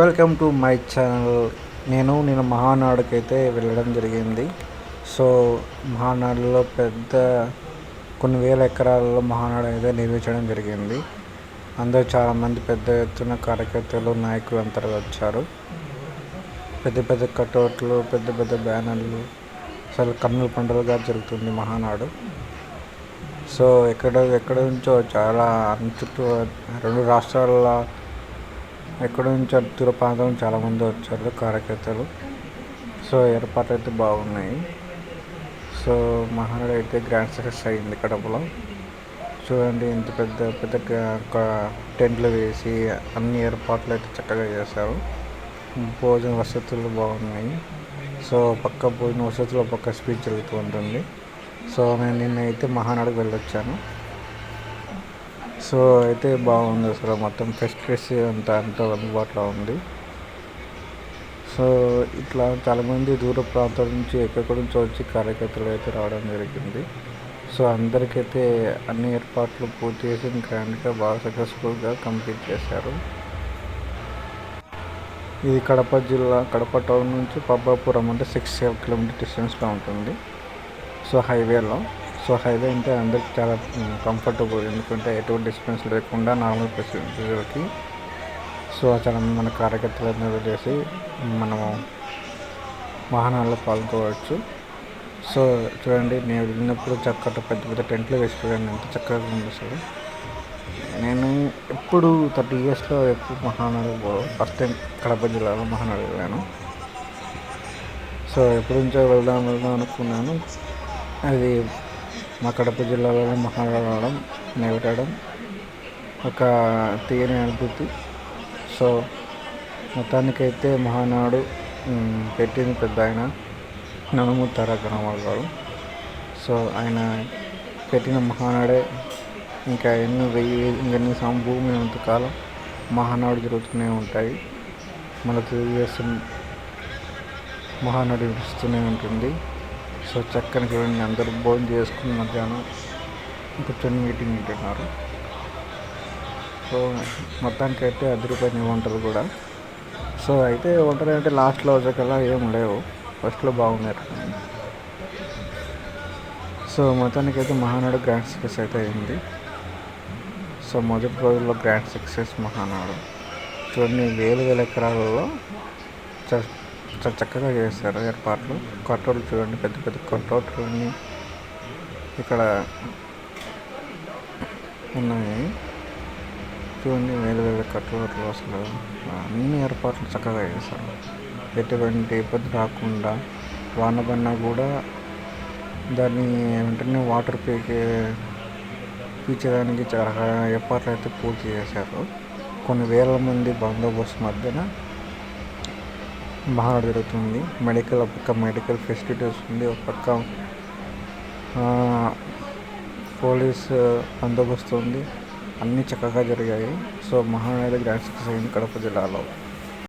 Welcome to my channel. నేను నేను మహానాడుకైతే వెళ్ళడం జరిగింది. సో మహానాడులో పెద్ద కొన్ని వేల ఎకరాలలో మహానాడు అయితే నిర్మించడం జరిగింది. అందరూ చాలామంది పెద్ద ఎత్తున కార్యకర్తలు నాయకులు అంతా వచ్చారు. పెద్ద పెద్ద కటౌట్లు పెద్ద పెద్ద బ్యానర్లు అసలు కన్నుల పండుగగా జరుగుతుంది మహానాడు. సో ఎక్కడ ఎక్కడ నుంచో చాలా చుట్టూ రెండు రాష్ట్రాల ఎక్కడ నుంచో నుంచి చాలామంది వచ్చారు కార్యకర్తలు. సో ఏర్పాట్లు అయితే బాగున్నాయి. సో మహానాడు అయితే గ్రాండ్ సక్సెస్ అయింది కడపలో. చూడండి ఇంత పెద్ద పెద్ద ఒక టెంట్లు వేసి అన్ని ఏర్పాట్లు అయితే చక్కగా చేశారు. భోజన వసతులు బాగున్నాయి. సో పక్క భోజన వసతులు పక్క స్పీచ్ జరుగుతూ ఉంటుంది. సో నేను నిన్న అయితే మహానాడుకు వెళ్ళొచ్చాను. సో అయితే బాగుంది అసలు మొత్తం ఫెసిలిటీస్ అంతా అంతా అందుబాటులో ఉంది. సో ఇట్లా చాలామంది దూర ప్రాంతాల నుంచి ఎక్కడి నుంచి వచ్చి కార్యకర్తలు అయితే రావడం జరిగింది. సో అందరికైతే అన్ని ఏర్పాట్లు పూర్తి చేసి గ్రాండ్గా బాగా సక్సెస్ఫుల్గా కంప్లీట్ చేశారు. ఇది కడప జిల్లా కడప టౌన్ నుంచి పబ్బాపురం అంటే సిక్స్ సెవెన్ కిలోమీటర్ డిస్టెన్స్లో ఉంటుంది. సో హైవేలో. సో హైవే అంటే అందరికి చాలా కంఫర్టబుల్ ఎందుకంటే ఎటువంటి డిస్టెన్స్ లేకుండా నార్మల్ ప్రొసీజర్కి సో చాలా మన కార్యకర్తలు చేసి మనము వాహనాల్లో పాల్గొవచ్చు. సో చూడండి నేను వెళ్ళినప్పుడు చక్కగా పెద్ద పెద్ద టెంట్లు వేసి చూడండి ఎంత చక్కగా ఉంది అసలు నేను ఎప్పుడు థర్టీ ఇయర్స్లో ఎప్పుడు మహానాడు ఫస్ట్ టైం కడప జిల్లాలో మహానాడు వెళ్ళాను. సో ఎప్పటి నుంచో వెళ్దాం వెళ్దాం అనుకున్నాను. అది మా కడప జిల్లాలో మహారాణం రావడం నెగటడం ఒక తీయని అనుభూతి. సో మొత్తానికైతే మహానాడు పెట్టింది పెద్ద ఆయన ననుము తారక రామారావు గారు. సో ఆయన పెట్టిన మహానాడే ఇంకా ఎన్నో వెయ్యి ఎన్ని సం భూమి అంతకాలం మహానాడు జరుగుతూనే ఉంటాయి. మన తెలుగుదేశం మహానాడు నడుస్తూనే ఉంటుంది. సో చక్కని చూడండి అందరూ భోజనం చేసుకుని మధ్యాహ్నం కూర్చొని మీటింగ్ వింటున్నారు సో మొత్తానికి అయితే అదిరిపోయిన వంటలు కూడా. సో అయితే వంటలు అంటే లాస్ట్లో వచ్చేకల్లా ఏం లేవు. ఫస్ట్లో బాగున్నాయి. సో మొత్తానికి అయితే మహానాడు గ్రాండ్ సక్సెస్ అయితే అయింది. సో మొదటి రోజుల్లో గ్రాండ్ సక్సెస్ మహానాడు. చూడండి వేలు వేల ఎకరాలలో చాలా చక్కగా చేశారు ఏర్పాట్లు. కట్టోట్లు చూడండి పెద్ద పెద్ద కట్టోట్లన్నీ ఇక్కడ ఉన్నాయి. చూడండి వేలు వేల కట్టోట్లు అసలు. అన్ని ఏర్పాట్లు చక్కగా చేశారు. ఎటువంటి ఇబ్బంది రాకుండా వానబన్నా కూడా దాన్ని వెంటనే వాటర్ పీకే పీల్చేదానికి చాలా ఏర్పాట్లు అయితే పూర్తి చేశారు. కొన్ని వేల మంది బందోబస్తు మధ్యన బాగా జరుగుతుంది. మెడికల్ ఒక పక్క మెడికల్ ఫెసిలిటీస్ ఉంది ఒక పక్క పోలీస్ బందోబస్తు ఉంది. అన్నీ చక్కగా జరిగాయి. సో మహానాడు గ్రాండ్ సిక్స్ అయింది కడప జిల్లాలో.